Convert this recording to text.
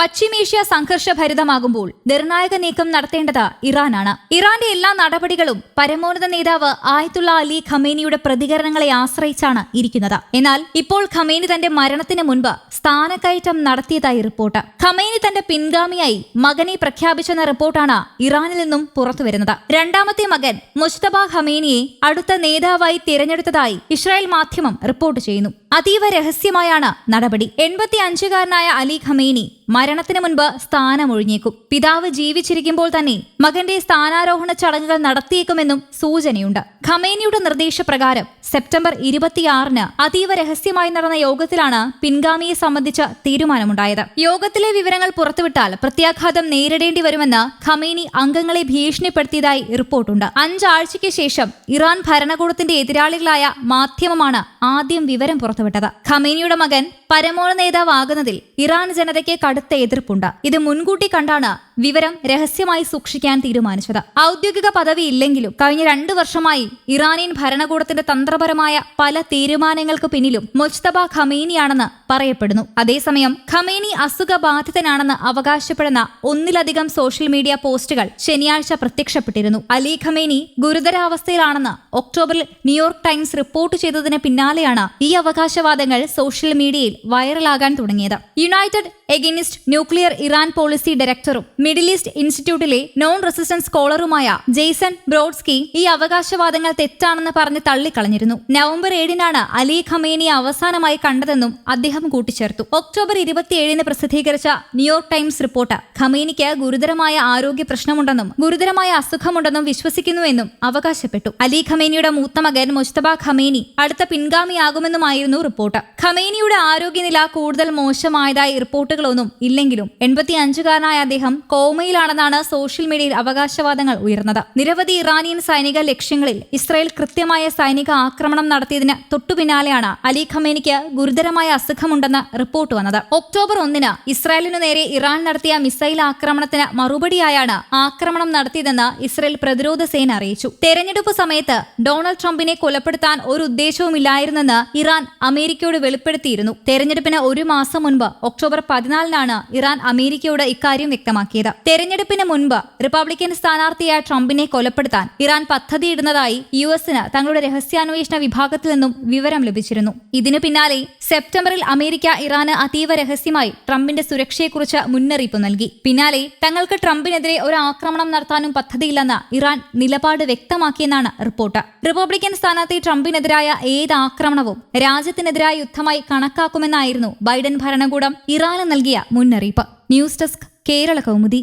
പശ്ചിമേഷ്യ സംഘർഷഭരിതമാകുമ്പോൾ നിർണായക നീക്കം നടത്തേണ്ടത് ഇറാനാണ്. ഇറാന്റെ എല്ലാ നടപടികളും പരമോന്നത നേതാവ് ആയത്തുള്ള അലി ഖമേനിയുടെ പ്രതികരണങ്ങളെ ആശ്രയിച്ചാണ് ഇരിക്കുന്നത്. എന്നാൽ ഇപ്പോൾ ഖമേനി തന്റെ മരണത്തിന് മുൻപ് സ്ഥാനക്കയറ്റം നടത്തിയതായി റിപ്പോർട്ട്. ഖമേനി തന്റെ പിൻഗാമിയായി മകനെ പ്രഖ്യാപിച്ചെന്ന റിപ്പോർട്ടാണ് ഇറാനിൽ നിന്നും പുറത്തുവരുന്നത് രണ്ടാമത്തെ മകൻ മുസ്തബ ഖമേനിയെ അടുത്ത നേതാവായി തിരഞ്ഞെടുത്തതായി ഇസ്രായേൽ മാധ്യമം റിപ്പോർട്ട് ചെയ്യുന്നു. അതീവ രഹസ്യമായാണ് നടപടി. എൺപത്തി അഞ്ചുകാരനായ അലി ഖമേനി മരണത്തിന് മുൻപ് സ്ഥാനമൊഴിഞ്ഞേക്കും. പിതാവ് ജീവിച്ചിരിക്കുമ്പോൾ തന്നെ മകന്റെ സ്ഥാനാരോഹണ ചടങ്ങുകൾ നടത്തിയേക്കുമെന്നും സൂചനയുണ്ട്. ഖമേനിയുടെ നിർദ്ദേശപ്രകാരം സെപ്റ്റംബർ ഇരുപത്തിയാറിന് അതീവ രഹസ്യമായി നടന്ന യോഗത്തിലാണ് പിൻഗാമിയെ സംബന്ധിച്ച തീരുമാനമുണ്ടായത്. യോഗത്തിലെ വിവരങ്ങൾ പുറത്തുവിട്ടാൽ പ്രത്യാഘാതം നേരിടേണ്ടി വരുമെന്ന് ഖമേനി അംഗങ്ങളെ ഭീഷണിപ്പെടുത്തിയതായി റിപ്പോർട്ടുണ്ട്. അഞ്ചാഴ്ചയ്ക്ക് ശേഷം ഇറാൻ ഭരണകൂടത്തിന്റെ എതിരാളികളായ മാധ്യമമാണ് ആദ്യം വിവരം പുറത്തുവിട്ടത്. ഖമേനിയുടെ മകൻ പരമോണ നേതാവാകുന്നതിൽ ഇറാൻ ജനതയ്ക്ക് കടുത്ത എതിർപ്പുണ്ട്. ഇത് മുൻകൂട്ടി കണ്ടാണ് വിവരം രഹസ്യമായി സൂക്ഷിക്കാൻ തീരുമാനിച്ചത്. ഔദ്യോഗിക പദവി ഇല്ലെങ്കിലും കഴിഞ്ഞ രണ്ടു വർഷമായി ഇറാനിയൻ ഭരണകൂടത്തിന്റെ തന്ത്രപരമായ പല തീരുമാനങ്ങൾക്ക് പിന്നിലും മുജ്തബ ഖമേനിയാണെന്ന് പറയപ്പെടുന്നു. അതേസമയം ഖമേനി അസുഖബാധിതനാണെന്ന് അവകാശപ്പെടുന്ന ഒന്നിലധികം സോഷ്യൽ മീഡിയ പോസ്റ്റുകൾ ശനിയാഴ്ച പ്രത്യക്ഷപ്പെട്ടിരുന്നു. അലി ഖമേനി ഗുരുതരാവസ്ഥയിലാണെന്ന് ഒക്ടോബറിൽ ന്യൂയോർക്ക് ടൈംസ് റിപ്പോർട്ട് ചെയ്തതിന് പിന്നാലെയാണ് ഈ അവകാശവാദങ്ങൾ സോഷ്യൽ മീഡിയയിൽ വൈറലാകാൻ തുടങ്ങിയത്. United against nuclear Iran policy ഡയറക്ടറും മിഡിൽ ഈസ്റ്റ് ഇൻസ്റ്റിറ്റ്യൂട്ടിലെ നോൺ റെസിസ്റ്റൻസ് സ്കോളറുമായ ജെയ്സൺ ബ്രോഡ്സ്കി ഈ അവകാശവാദങ്ങൾ തെറ്റാണെന്ന് പറഞ്ഞ് തള്ളിക്കളഞ്ഞിരുന്നു. നവംബർ ഏഴിനാണ് അലി ഖമേനിയെ അവസാനമായി കണ്ടതെന്നും അദ്ദേഹം കൂട്ടിച്ചേർത്തു. ഒക്ടോബർ ഇരുപത്തിയേഴിന് പ്രസിദ്ധീകരിച്ച ന്യൂയോർക്ക് ടൈംസ് റിപ്പോർട്ട് ഖമേനിക്ക് ഗുരുതരമായ ആരോഗ്യ പ്രശ്നമുണ്ടെന്നും ഗുരുതരമായ അസുഖമുണ്ടെന്നും വിശ്വസിക്കുന്നുവെന്നും അവകാശപ്പെട്ടു. അലി ഖമേനിയുടെ മൂത്ത മകൻ മുസ്തബ ഖമേനി അടുത്ത പിൻഗാമിയാകുമെന്നുമായിരുന്നു റിപ്പോർട്ട് ഖമേനിയുടെ ആരോഗ്യനില കൂടുതൽ മോശമായതായി റിപ്പോർട്ടുകളൊന്നും ഇല്ലെങ്കിലും എൺപത്തി അഞ്ചുകാരനായ അദ്ദേഹം കോമയിലാണെന്നാണ് സോഷ്യൽ മീഡിയയിൽ അവകാശവാദങ്ങൾ ഉയർന്നത്. നിരവധി ഇറാനിയൻ സൈനിക ലക്ഷ്യങ്ങളിൽ ഇസ്രായേൽ കൃത്യമായ സൈനിക ആക്രമണം നടത്തിയതിന് തൊട്ടുപിന്നാലെയാണ് അലി ഖമേനിക്ക് ഗുരുതരമായ അസുഖമുണ്ടെന്ന് റിപ്പോർട്ട് വന്നത്. ഒക്ടോബർ ഒന്നിന് ഇസ്രായേലിനു നേരെ ഇറാൻ നടത്തിയ മിസൈൽ ആക്രമണത്തിന് മറുപടിയായാണ് ആക്രമണം നടത്തിയതെന്ന് ഇസ്രായേൽ പ്രതിരോധ സേന അറിയിച്ചു. തെരഞ്ഞെടുപ്പ് സമയത്ത് ഡൊണാൾഡ് ട്രംപിനെ കൊലപ്പെടുത്താൻ ഒരു ഉദ്ദേശവുമില്ലായിരുന്നെന്ന് ഇറാൻ അമേരിക്കയോട് വെളിപ്പെടുത്തിയിരുന്നു. തെരഞ്ഞെടുപ്പിന് ഒരു മാസം മുൻപ് ഒക്ടോബർ പതിനാലിനാണ് ഇറാൻ അമേരിക്കയോട് ഇക്കാര്യം വ്യക്തമാക്കിയത്. തെരഞ്ഞെടുപ്പിന് മുൻപ് റിപ്പബ്ലിക്കൻ സ്ഥാനാർത്ഥിയായ ട്രംപിനെ കൊലപ്പെടുത്താൻ ഇറാൻ പദ്ധതിയിടുന്നതായി യു എസിന് തങ്ങളുടെ രഹസ്യാന്വേഷണ വിഭാഗത്തിൽ നിന്നും വിവരം ലഭിച്ചിരുന്നു. ഇതിനു പിന്നാലെ സെപ്റ്റംബറിൽ അമേരിക്ക ഇറാന് അതീവ രഹസ്യമായി ട്രംപിന്റെ സുരക്ഷയെക്കുറിച്ച് മുന്നറിയിപ്പ് നൽകി. പിന്നാലെ തങ്ങൾക്ക് ട്രംപിനെതിരെ ഒരു ആക്രമണം നടത്താനും പദ്ധതിയില്ലെന്ന് ഇറാൻ നിലപാട് വ്യക്തമാക്കിയെന്നാണ് റിപ്പോർട്ട്. റിപ്പബ്ലിക്കൻ സ്ഥാനാർത്ഥി ട്രംപിനെതിരായ ഏത് ആക്രമണവും രാജ്യത്തിനെതിരായ യുദ്ധമായി കണക്കാക്കുമെന്നായിരുന്നു ബൈഡൻ ഭരണകൂടം ഇറാന് നൽകിയ മുന്നറിയിപ്പ്. News desk Kerala Kaumudi.